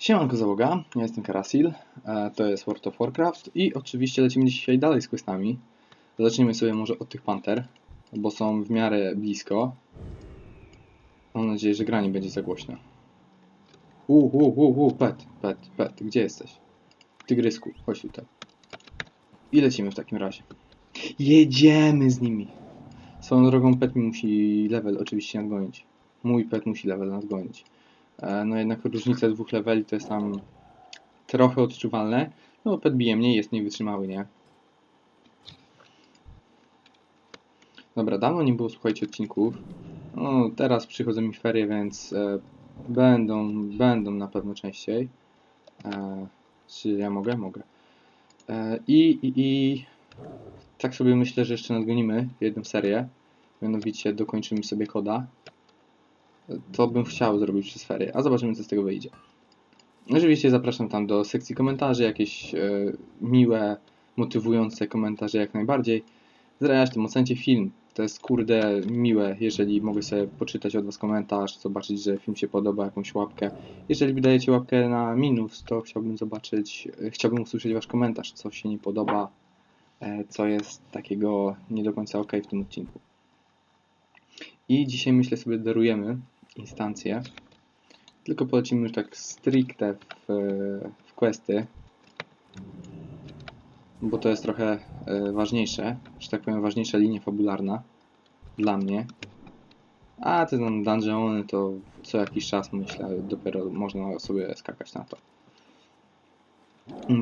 Siemanko załoga, ja jestem Karasil, e, to jest World of Warcraft i oczywiście lecimy dzisiaj dalej z questami. Zacznijmy sobie może od tych panter, bo są w miarę blisko. Mam nadzieję, że gra nie będzie za głośna. Uuu, uuu, uuu, pet, pet, pet, gdzie jesteś? Tygrysku, chodź tutaj. I lecimy w takim razie. Jedziemy z nimi! Swoją drogą pet mi musi level oczywiście nadgonić. Mój pet musi level nadgonić. E, No jednak różnica dwóch leveli to jest tam trochę odczuwalne. No pet bije mniej, jest mniej wytrzymały, nie? Dobra, dawno nie było, słuchajcie, odcinków. No, teraz przychodzą mi ferie, więc e, będą, będą na pewno częściej. E, czy ja mogę? Mogę. E, i, i, I tak sobie myślę, że jeszcze nadgonimy jedną serię. Mianowicie dokończymy sobie koda. To bym chciał zrobić przez ferie, a zobaczymy co z tego wyjdzie. Oczywiście zapraszam tam do sekcji komentarzy, jakieś e, miłe, motywujące komentarze jak najbardziej. Zresztą ocencie film. To jest kurde miłe, jeżeli mogę sobie poczytać od Was komentarz, zobaczyć, że film się podoba, jakąś łapkę. Jeżeli wydajecie łapkę na minus, to chciałbym zobaczyć, e, chciałbym usłyszeć Wasz komentarz, co się nie podoba, e, co jest takiego nie do końca ok w tym odcinku. I dzisiaj myślę sobie darujemy instancję. Tylko polecimy już tak stricte w, w questy. Bo to jest trochę e, ważniejsze, że tak powiem ważniejsza linia fabularna dla mnie. A te dungeony to co jakiś czas myślę dopiero można sobie skakać na to.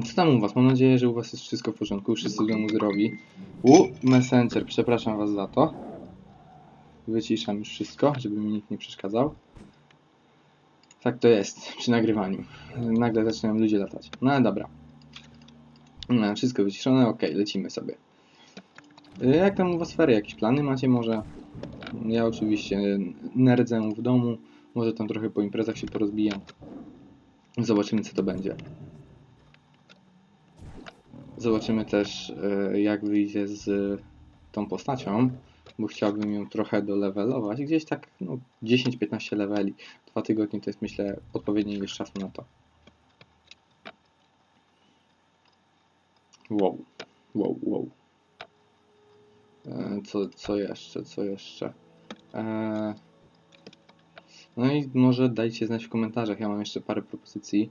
Co tam u was? Mam nadzieję, że u was jest wszystko w porządku, wszyscy domu zdrowi. U, Messenger, przepraszam was za to. Wyciszam już wszystko, żeby mi nikt nie przeszkadzał. Tak to jest przy nagrywaniu. Nagle zaczynają ludzie latać. No dobra. No, wszystko wyciszone, ok, lecimy sobie. Y, Jak tam u was ferie? Jakieś plany macie może? Ja oczywiście nerdzę w domu. Może tam trochę po imprezach się porozbijam. Zobaczymy co to będzie. Zobaczymy też y, jak wyjdzie z tą postacią bo chciałbym ją trochę dolevelować, gdzieś tak no, 10-15 leveli. Dwa tygodnie to jest myślę odpowiedni ilość czasu na to. Wow, wow, wow. E, co, co jeszcze, co jeszcze? E, no i może dajcie znać w komentarzach, ja mam jeszcze parę propozycji.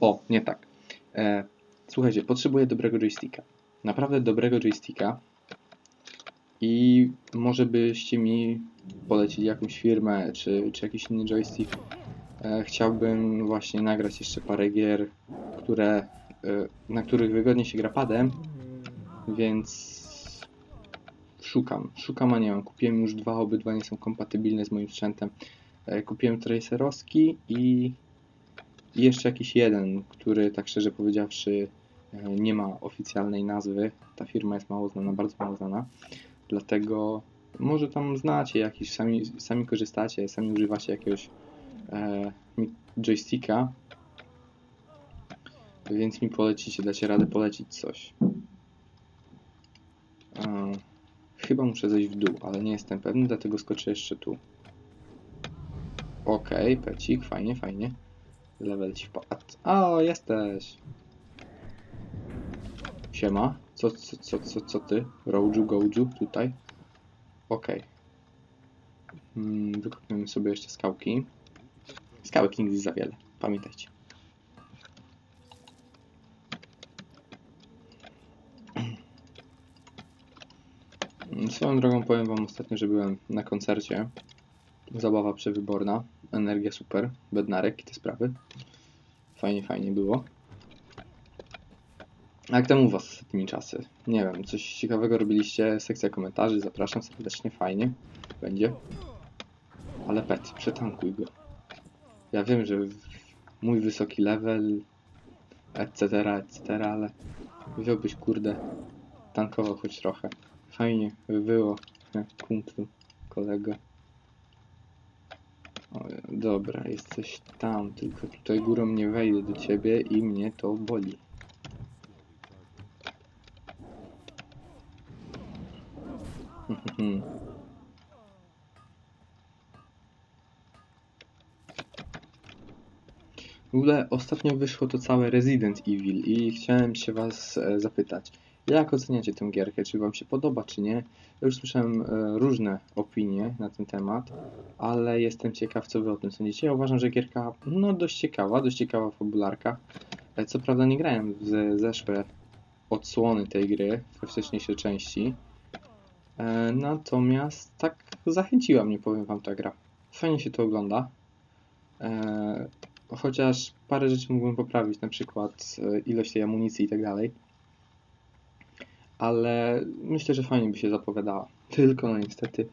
O, nie tak. E, słuchajcie, potrzebuję dobrego joysticka. Naprawdę dobrego joysticka. I może byście mi polecili jakąś firmę, czy, czy jakiś inny joystick. E, chciałbym właśnie nagrać jeszcze parę gier, które, e, na których wygodnie się gra padem, więc szukam, szukam, a nie mam. Kupiłem już dwa, obydwa nie są kompatybilne z moim sprzętem. E, kupiłem Tracerowski i, jeszcze jakiś jeden, który tak szczerze powiedziawszy nie ma oficjalnej nazwy. Ta firma jest mało znana, bardzo mało znana. Dlatego może tam znacie jakiś, sami, sami korzystacie, sami używacie jakiegoś e, joysticka, więc mi polecicie, dacie radę polecić coś. E, chyba muszę zejść w dół, ale nie jestem pewny, dlatego skoczę jeszcze tu. Okej, pecik, fajnie, fajnie. Level ci wpadł. O, jesteś! Siema. Co, co, co, co, co ty? Roju, Goju, tutaj. Okej. Mm, wykopiemy sobie jeszcze skałki. Skałek nigdy za wiele, pamiętajcie. Swoją drogą powiem wam ostatnio, że byłem na koncercie. Zabawa przewyborna, energia super, bednarek i te sprawy. Fajnie, fajnie było. Jak tam u was ostatnimi czasy? Nie wiem, coś ciekawego robiliście? Sekcja komentarzy, zapraszam serdecznie, fajnie będzie. Ale pet, przetankuj go. Ja wiem, że mój wysoki level, etc., etc., ale wziąłbyś, kurde, tankował choć trochę. Fajnie by było, kumplu, kolego. O, dobra, jesteś tam, tylko tutaj górą nie wejdę do ciebie i mnie to boli. W ogóle ostatnio wyszło to całe Resident Evil i chciałem się was e, zapytać, jak oceniacie tę gierkę? Czy wam się podoba, czy nie? Ja już słyszałem e, różne opinie na ten temat, ale jestem ciekaw, co wy o tym sądzicie. Ja uważam, że gierka, no dość ciekawa, dość ciekawa fabularka. E, Co prawda nie grałem w ze- zeszłe odsłony tej gry, we wcześniejszej części. E, Natomiast tak zachęciła mnie, powiem wam ta gra. Fajnie się to ogląda. E, chociaż parę rzeczy mógłbym poprawić, na przykład e, ilość tej amunicji i tak dalej. Ale myślę, że fajnie by się zapowiadała. Tylko no niestety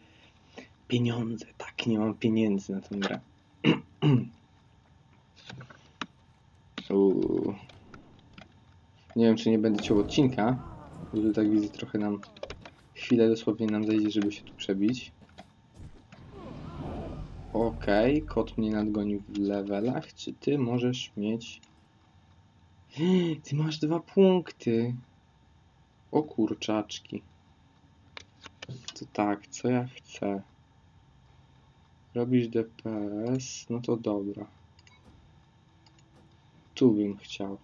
pieniądze. Tak, nie mam pieniędzy na tę grę. Uuu. Nie wiem, czy nie będę ciął odcinka. Bo tak widzę, trochę nam chwilę dosłownie nam zejdzie, żeby się tu przebić. Okej, kot mnie nadgonił w levelach. Czy ty możesz mieć... Ty masz dwa punkty. O kurczaczki. To tak, co ja chcę? Robisz DPS? No to dobra. Tu bym chciał.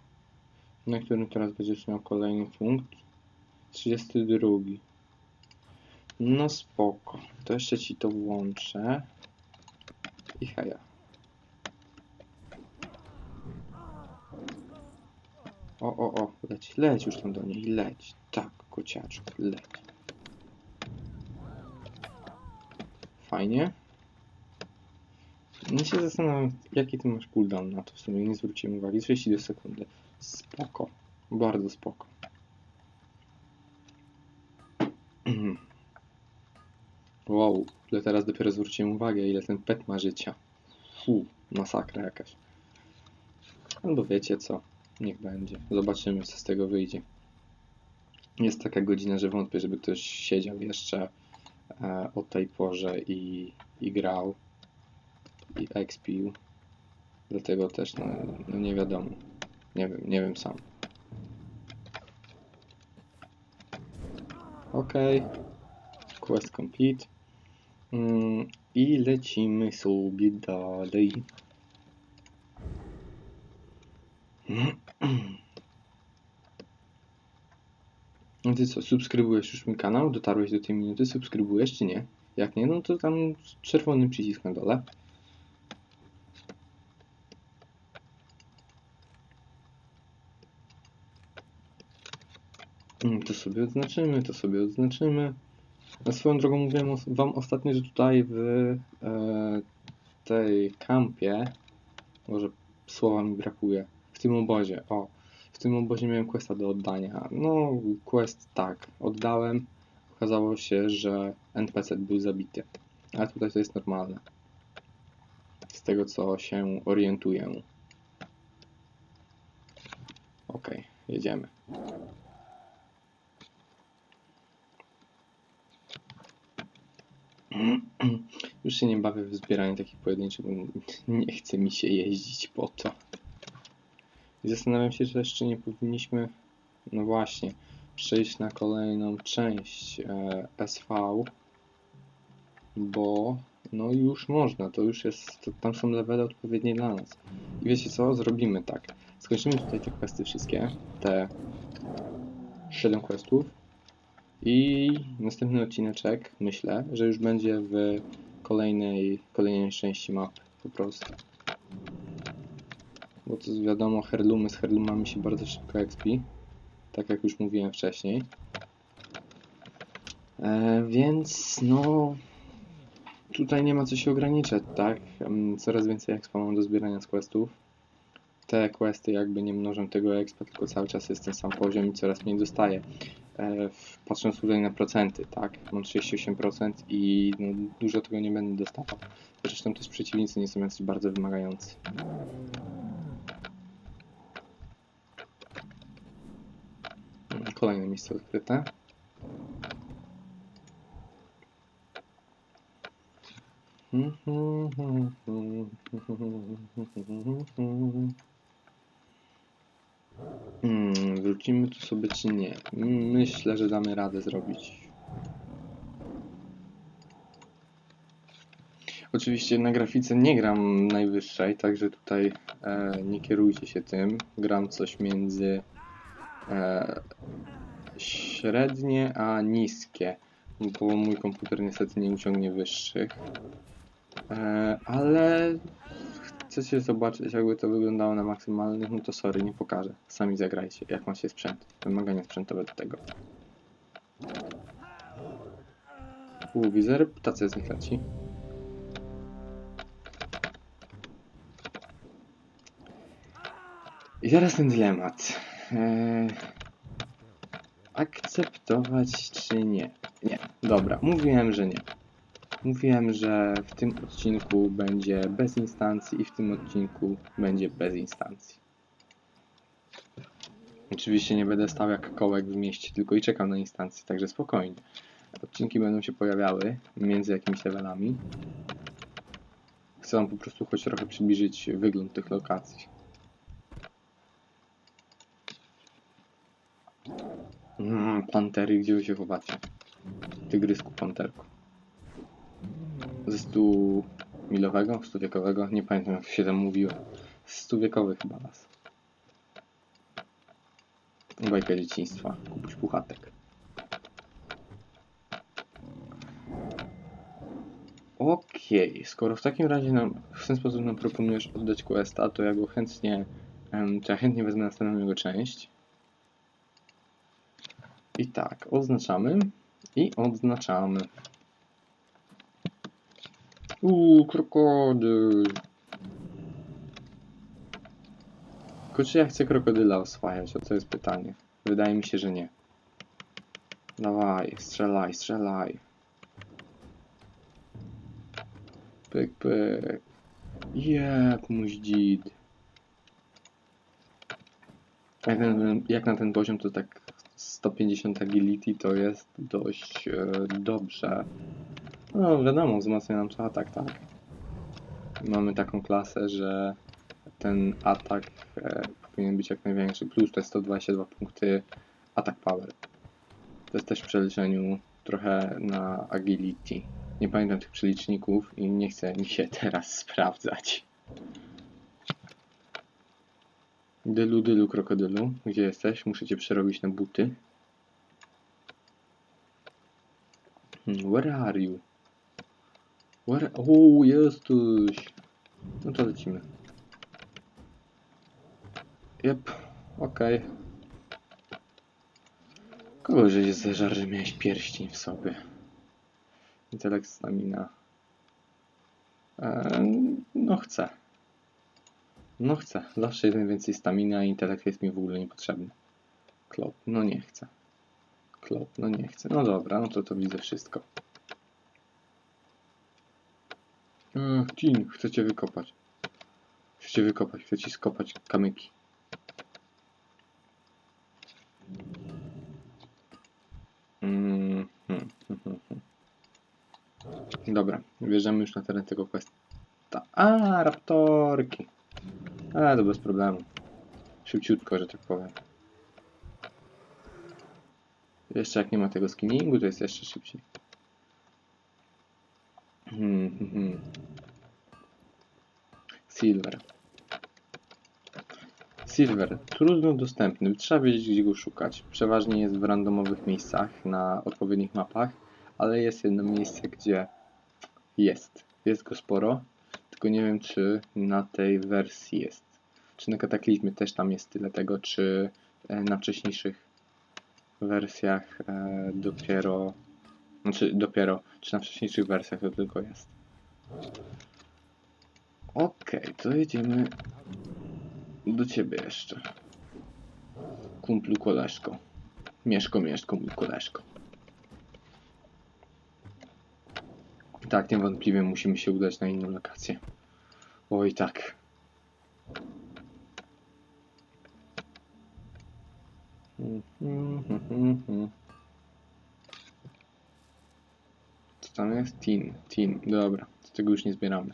Na którym teraz będziesz miał kolejny punkt? 32. No spoko. To jeszcze ci to włączę. I heja. O, o, o, leć, leć już tam do niej, leć. Tak, kociaczku, leć. Fajnie. Ja się zastanawiam, jaki ty masz cooldown na to, w sumie nie zwróciłem uwagi. 32 sekundy. Spoko, bardzo spoko. Wow, ile teraz dopiero zwróciłem uwagę, ile ten pet ma życia. Fu, masakra jakaś. Albo wiecie co, niech będzie. Zobaczymy, co z tego wyjdzie. Jest taka godzina, że wątpię, żeby ktoś siedział jeszcze e, o tej porze i, i grał i expił. Dlatego też, no, no nie wiadomo. Nie wiem, nie wiem sam. Okej. Quest complete. Mm, I lecimy sobie dalej. No ty co, subskrybujesz już mój kanał? Dotarłeś do tej minuty? Subskrybujesz czy nie? Jak nie, no to tam czerwony przycisk na dole. Mm, To sobie odznaczymy, to sobie odznaczymy. Swoją drogą mówiłem wam ostatnio, że tutaj w e, tej kampie, może słowa mi brakuje, w tym obozie, o, w tym obozie miałem questa do oddania. No, quest tak, oddałem. Okazało się, że NPC był zabity. Ale tutaj to jest normalne. Z tego co się orientuję. Okej, jedziemy. Już się nie bawię w zbieranie takich pojedynczych, bo nie chce mi się jeździć po to. I zastanawiam się, czy jeszcze nie powinniśmy, no właśnie, przejść na kolejną część e, SV, bo no już można, to już jest, to, tam są levele odpowiednie dla nas. I wiecie co, zrobimy tak. Skończymy tutaj te questy wszystkie, te 7 questów, i następny odcineczek, myślę, że już będzie w kolejnej, kolejnej części mapy po prostu. Bo to wiadomo, herlumy z herlumami się bardzo szybko expi. Tak jak już mówiłem wcześniej. E, więc no... Tutaj nie ma co się ograniczać, tak? Coraz więcej expa mam do zbierania z questów. Te questy jakby nie mnożą tego expa, tylko cały czas jest ten sam poziom i coraz mniej dostaję patrząc tutaj na procenty, tak? Mam 38% i no, dużo tego nie będę dostawał. Zresztą też przeciwnicy nie są jacyś bardzo wymagający. Kolejne miejsce odkryte. Hmm, wrócimy tu sobie czy nie? Myślę, że damy radę zrobić. Oczywiście na grafice nie gram najwyższej, także tutaj e, nie kierujcie się tym. Gram coś między e, średnie a niskie, bo mój komputer niestety nie uciągnie wyższych. E, ale chcecie zobaczyć jakby to wyglądało na maksymalnych, no to sorry, nie pokażę. Sami zagrajcie, jak macie sprzęt. Wymagania sprzętowe do tego. U, widzę reputację z nich leci. I teraz ten dylemat. Eee, akceptować czy nie? Nie. Dobra, mówiłem, że nie. Mówiłem, że w tym odcinku będzie bez instancji i w tym odcinku będzie bez instancji. Oczywiście nie będę stał jak kołek w mieście, tylko i czekał na instancję, także spokojnie. Odcinki będą się pojawiały między jakimiś levelami. Chcę wam po prostu choć trochę przybliżyć wygląd tych lokacji. Mm, pantery, gdzie wy się chowacie? Tygrysku, panterku. Ze stu milowego, stuwiekowego? Nie pamiętam jak się tam mówiło. Stuwiekowy chyba las. Bajka dzieciństwa. Kupuś puchatek. Okej, skoro w takim razie nam w ten sposób nam proponujesz oddać questa, to ja go chętnie, em, to ja chętnie wezmę następną jego część. I tak, odznaczamy i odznaczamy. Uuu, krokodyl. Tylko czy ja chcę krokodyla oswajać? O to jest pytanie. Wydaje mi się, że nie. Dawaj, strzelaj, strzelaj. Pyk, pyk. Jep, muździd. Jak na, ten, jak na ten poziom to tak 150 agility to jest dość e, dobrze. No wiadomo, wzmacnia nam to atak, tak. Mamy taką klasę, że ten atak e, powinien być jak największy. Plus to jest 122 punkty atak power. To jest też w przeliczeniu trochę na agility. Nie pamiętam tych przeliczników i nie chcę mi się teraz sprawdzać. Dylu, dylu, krokodylu. Gdzie jesteś? Muszę cię przerobić na buty. Hmm, Where are you? Where... O, jesteś! No to lecimy. Jep, okej. Kogo żeś zeżar, że miałeś pierścień w sobie? Intelekt, stamina. Eee, no chcę. No chcę. Zawsze jeden więcej stamina, a intelekt jest mi w ogóle niepotrzebny. Klop, no nie chcę. Klop, no nie chcę. No dobra, no to to widzę wszystko. Ach, Tin, chcę cię wykopać. Chcę cię wykopać, chcę ci skopać kamyki. Mm, hmm, hmm, hmm, hmm. Dobra, wjeżdżamy już na teren tego questa. A, raptorki. A, to bez problemu. Szybciutko, że tak powiem. Jeszcze jak nie ma tego skinningu, to jest jeszcze szybciej. Hmm, hmm, hmm. Silver. Silver, trudno dostępny, trzeba wiedzieć gdzie go szukać. Przeważnie jest w randomowych miejscach, na odpowiednich mapach, ale jest jedno miejsce, gdzie jest. Jest go sporo, tylko nie wiem czy na tej wersji jest. Czy na Kataklizmie też tam jest tyle tego, czy e, na wcześniejszych wersjach e, dopiero... Znaczy dopiero, czy na wcześniejszych wersjach to tylko jest. Okej, to jedziemy do ciebie jeszcze. Kumplu koleżko. Mieszko, mieszko, mój koleżko. Tak, niewątpliwie musimy się udać na inną lokację. Oj, tak. Co tam jest? Tin, tin. Dobra, tego już nie zbieramy.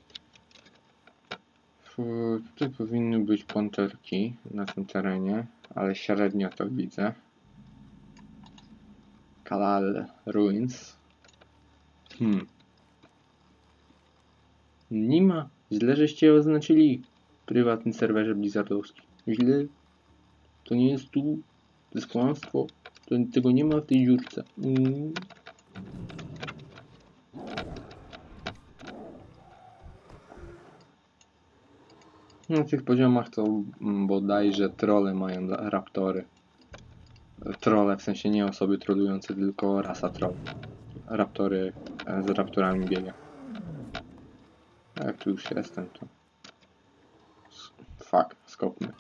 Tutaj powinny być panterki na tym terenie, ale średnio to widzę. Kalal Ruins. Hmm. Nie ma. Źle żeście oznaczyli prywatny serwerze blizzardowski. Źle. To nie jest tu. To jest kłamstwo. To, tego nie ma w tej dziurce. Mm. Na tych poziomach to mm, bodajże trole mają raptory. Trole w sensie nie osoby trolujące, tylko rasa troll. Raptory e, z raptorami biega. Jak tu już jestem, to. Fuck, skopmy.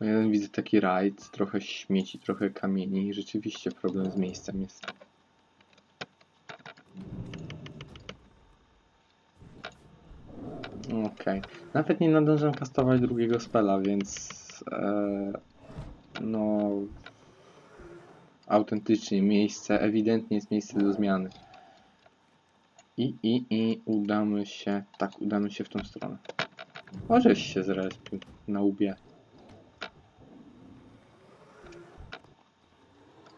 No jeden widzę taki rajd, trochę śmieci, trochę kamieni i rzeczywiście problem z miejscem jest. Okej. Nawet nie nadążam kastować drugiego spela, więc e, no autentycznie miejsce, ewidentnie jest miejsce do zmiany. I, i, i udamy się, tak, udamy się w tą stronę. Możeś się zrespił na łbie.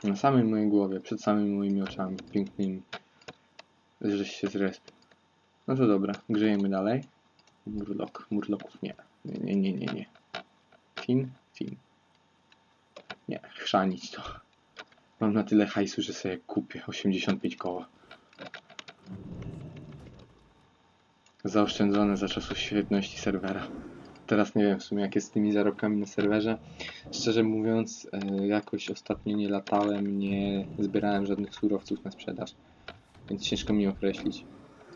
Na samej mojej głowie, przed samymi moimi oczami pięknymi. Żeś się zrespił. No to dobra, grzejemy dalej. Murlok, murloków nie. Nie, nie, nie, nie, nie. Fin, fin. Nie, chrzanić to. Mam na tyle hajsu, że sobie kupię 85 koła. Zaoszczędzone za czasów świetności serwera. Teraz nie wiem w sumie jak jest z tymi zarobkami na serwerze. Szczerze mówiąc, e, jakoś ostatnio nie latałem, nie zbierałem żadnych surowców na sprzedaż. Więc ciężko mi określić,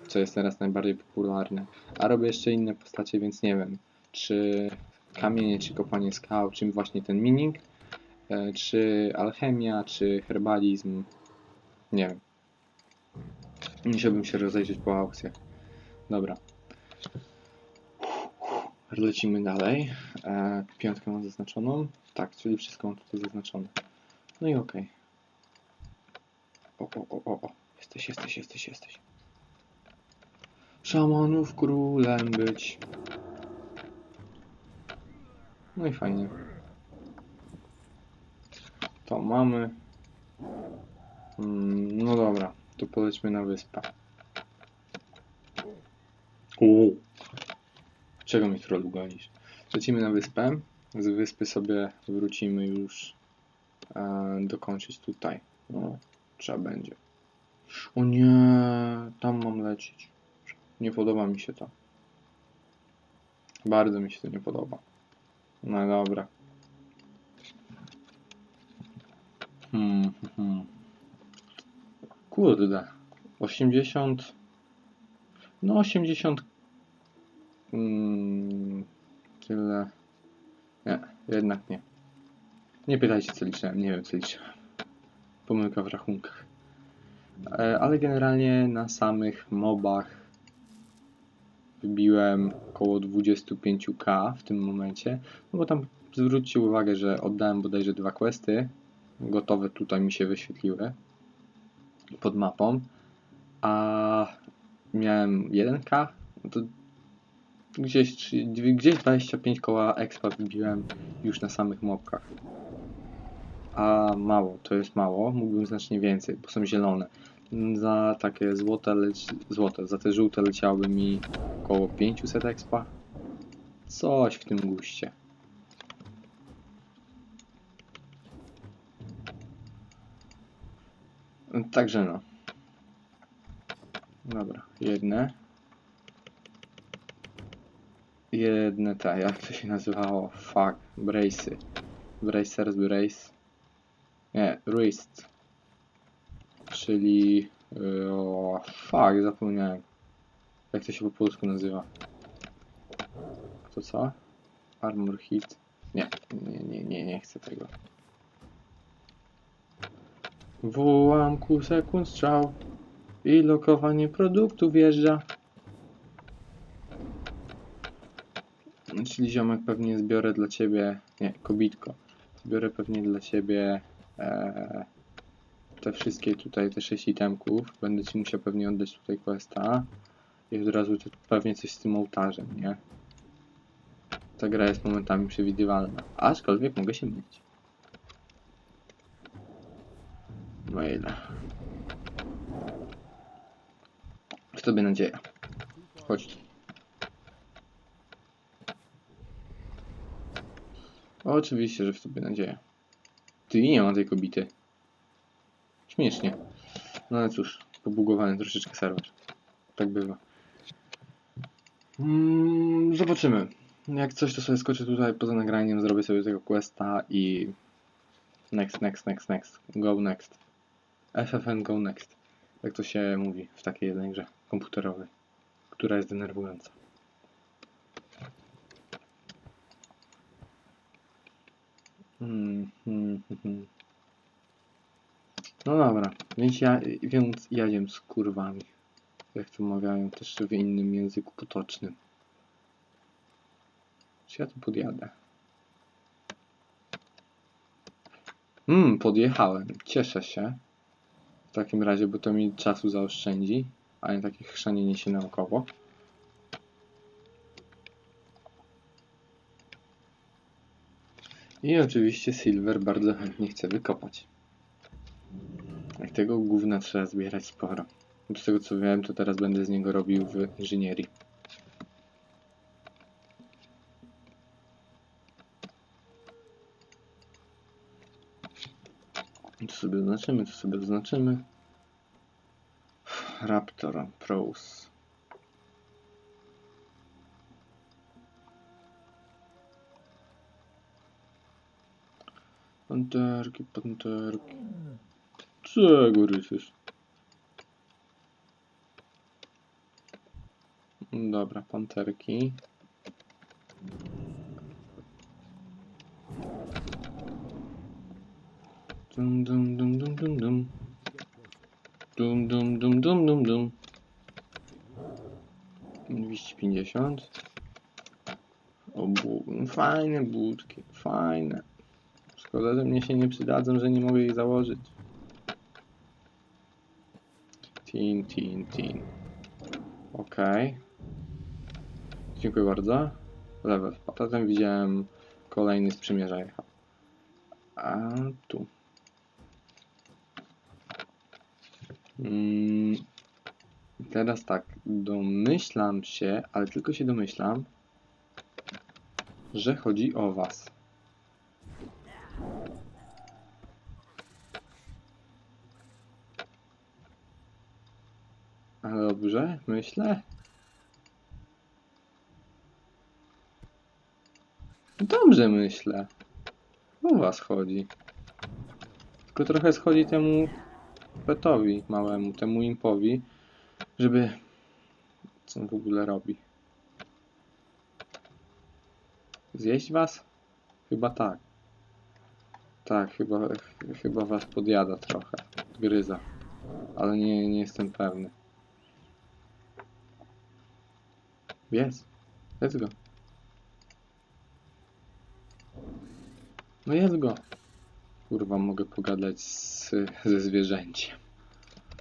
co jest teraz najbardziej popularne. A robię jeszcze inne postacie, więc nie wiem, czy kamienie, czy kopanie skał, czym właśnie ten mining, e, czy alchemia, czy herbalizm. Nie wiem. Musiałbym się rozejrzeć po aukcjach. Dobra. Lecimy dalej. E, piątkę mam zaznaczoną. Tak, czyli wszystko mam tutaj zaznaczone. No i okej. O, o, o, o, o. Jesteś, jesteś, jesteś, jesteś. Szamanów królem być. No i fajnie. To mamy. Mm, no dobra, to polećmy na wyspę. Uuu. Czego mi trollu gonisz? Lecimy na wyspę. Z wyspy sobie wrócimy już e, dokończyć tutaj. No, trzeba będzie. O nie, tam mam lecieć. Nie podoba mi się to. Bardzo mi się to nie podoba. No dobra. Hmm, hmm, hmm. Kurde. 80. No 80. Mm, tyle. Nie, jednak nie. Nie pytajcie co liczyłem, nie wiem co liczyłem. Pomyłka w rachunkach. E, Ale generalnie na samych mobach wybiłem około 25k w tym momencie. No bo tam zwróćcie uwagę, że oddałem bodajże dwa questy. Gotowe tutaj mi się wyświetliły pod mapą. A miałem 1k. No to gdzieś, gdzieś 25 koła expa wybiłem już na samych mobkach. A mało, to jest mało. Mógłbym znacznie więcej, bo są zielone. Za takie złote, leci, złote, za te żółte leciałoby mi około 500 expa. Coś w tym guście. Także no. Dobra, jedne. Jedne te, jak to się nazywało? Fuck, brace'y. Bracers, brace. Nie, wrist. Czyli... Yy, o, fuck, zapomniałem. Jak to się po polsku nazywa? To co? Armor hit. Nie, nie, nie, nie, nie chcę tego. W ułamku sekund strzał i lokowanie produktu wjeżdża. Czyli ziomek pewnie zbiorę dla ciebie, nie, kobitko. Zbiorę pewnie dla ciebie e, te wszystkie tutaj, te 6 itemków. Będę ci musiał pewnie oddać tutaj questa. I od razu pewnie coś z tym ołtarzem, nie? Ta gra jest momentami przewidywalna. Aczkolwiek mogę się mylić. No ile? w tobie nadzieja. Chodź. Oczywiście, że w tobie nadzieja. Ty nie ma tej kobiety. Śmiesznie. No ale cóż, pobugowany troszeczkę serwer. Tak bywa. Mm, zobaczymy. Jak coś, to sobie skoczę tutaj poza nagraniem, zrobię sobie tego questa i... Next, next, next, next. Go next. FFN go next. Jak to się mówi w takiej jednej grze komputerowej, która jest denerwująca. Hmm, hmm, hmm, hmm. No dobra, więc ja, więc jadziem z kurwami. Jak to mawiają też w innym języku potocznym. Czy ja tu podjadę? Hmm, podjechałem. Cieszę się. W takim razie, bo to mi czasu zaoszczędzi, a nie takie chrzanienie się naokoło. I oczywiście Silver bardzo chętnie chce wykopać. Jak tego gówna trzeba zbierać sporo. Z tego co wiem, to teraz będę z niego robił w inżynierii. To sobie oznaczymy, to sobie oznaczymy. Raptor Pros. Panterki, panterki. Czego ryczysz? Dobra, panterki. Dum dum dum dum dum dum. Dum dum dum dum dum dum. 250. O, bu fajne budki, fajne. Szkoda, że mnie się nie przydadzą, że nie mogę ich założyć. Tin, tin, tin. Okej. Dziękuję bardzo. Level. Potem widziałem kolejny sprzymierza jechał. A tu. Mm, teraz tak, domyślam się, ale tylko się domyślam, że chodzi o was. Dobrze, myślę. Dobrze myślę. O was chodzi. Tylko trochę schodzi temu petowi małemu, temu impowi, żeby... Co on w ogóle robi? Zjeść was? Chyba tak. Tak, chyba, ch- chyba was podjada trochę. Gryza. Ale nie, nie jestem pewny. Jest. Jest go. No jest go. Kurwa, mogę pogadać z, ze zwierzęciem.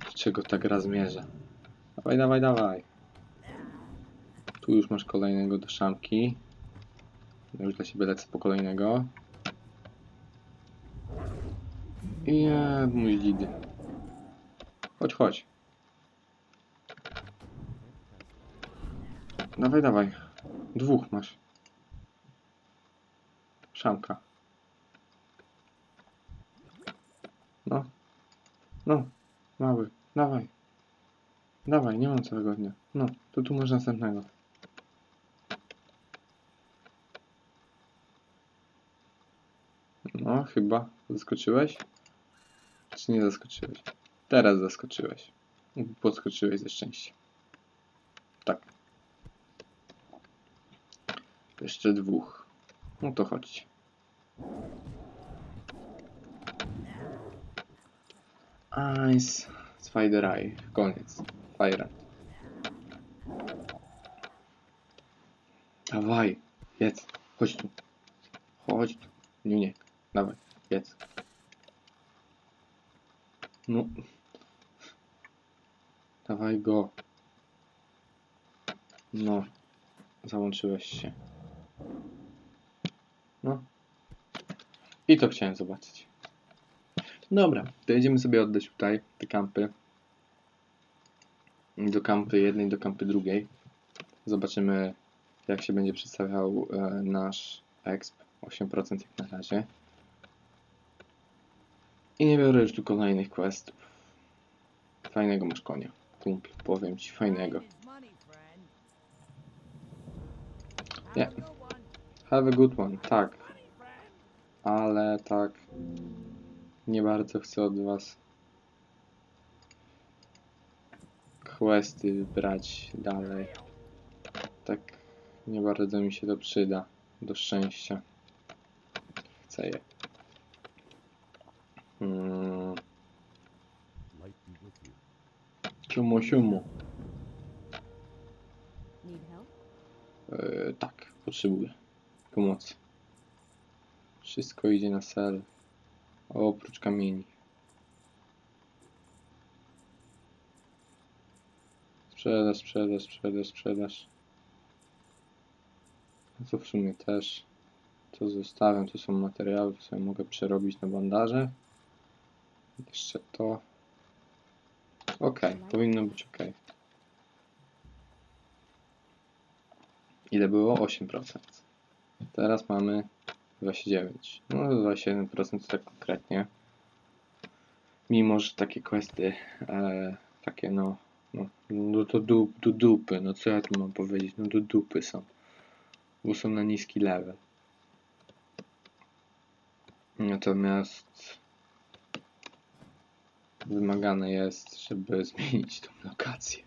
Do czego ta gra zmierza? Dawaj, dawaj, dawaj. Tu już masz kolejnego do szamki. Ja już dla siebie lecę po kolejnego. I ja, mój dzidy. Chodź, chodź. Dawaj, dawaj. Dwóch masz. Szamka. No. No. Mały. Dawaj. Dawaj, nie mam całego dnia. No, to tu masz następnego. No, chyba. Zaskoczyłeś? Czy nie zaskoczyłeś? Teraz zaskoczyłeś. Podskoczyłeś ze szczęścia. Tak. Jeszcze dwóch. No to chodźcie. Ice. Spider Eye. Koniec. Fire. Dawaj. Jedz. Chodź tu. Chodź tu. Nie, nie. Dawaj. Jedz. No. Dawaj go. No. Załączyłeś się. No. I to chciałem zobaczyć. Dobra, to jedziemy sobie oddać tutaj te kampy. do kampy jednej, do kampy drugiej. Zobaczymy, jak się będzie przedstawiał e, nasz exp. 8% jak na razie. I nie biorę już tu kolejnych questów. Fajnego masz konia. Kumpl, powiem ci, fajnego. Nie. Have a good one, tak. Ale tak. Nie bardzo chcę od was questy brać dalej. Tak nie bardzo mi się to przyda do szczęścia. Chcę je. Mm, you. siumu? Yy, tak, potrzebuję pomocy. Wszystko idzie na cel. Oprócz kamieni. Sprzedaż, sprzedaż, sprzedaż, sprzedaż. No to w sumie też. To zostawiam, to są materiały, które mogę przerobić na bandaże. Jeszcze to. Ok, powinno być ok. Ile było? 8%. Teraz mamy 29. No 27% to tak konkretnie. Mimo, że takie questy, e, takie no, no, no to dupy, no co ja tu mam powiedzieć, no dupy są. Bo są na niski level. Natomiast wymagane jest, żeby zmienić tą lokację.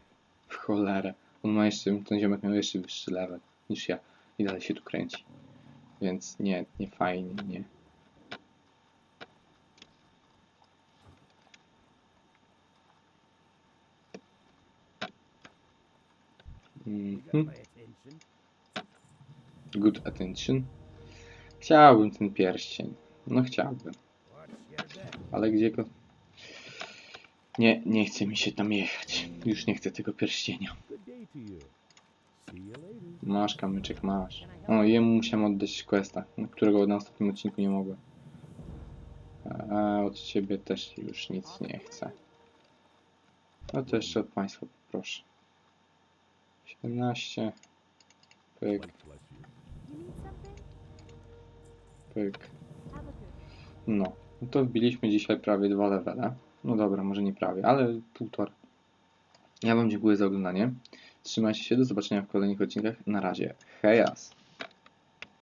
W cholerę. On ma jeszcze, ten ziomek miał jeszcze wyższy level niż ja i dalej się tu kręci. Więc nie, nie fajnie, nie. Mhm. Good attention. Chciałbym ten pierścień. No chciałbym. Ale gdzie go... Nie, nie chce mi się tam jechać. Już nie chcę tego pierścienia. Masz kamyczek, masz. O, jemu musiałem oddać questa, którego na ostatnim odcinku nie mogłem. A od ciebie też już nic nie chcę. No to jeszcze od państwa poproszę. 17. Pyk, pyk. No, no to wbiliśmy dzisiaj prawie dwa levele. No dobra, może nie prawie, ale półtora. Ja wam dziękuję za oglądanie. Trzymajcie się, do zobaczenia w kolejnych odcinkach. Na razie. Hejas!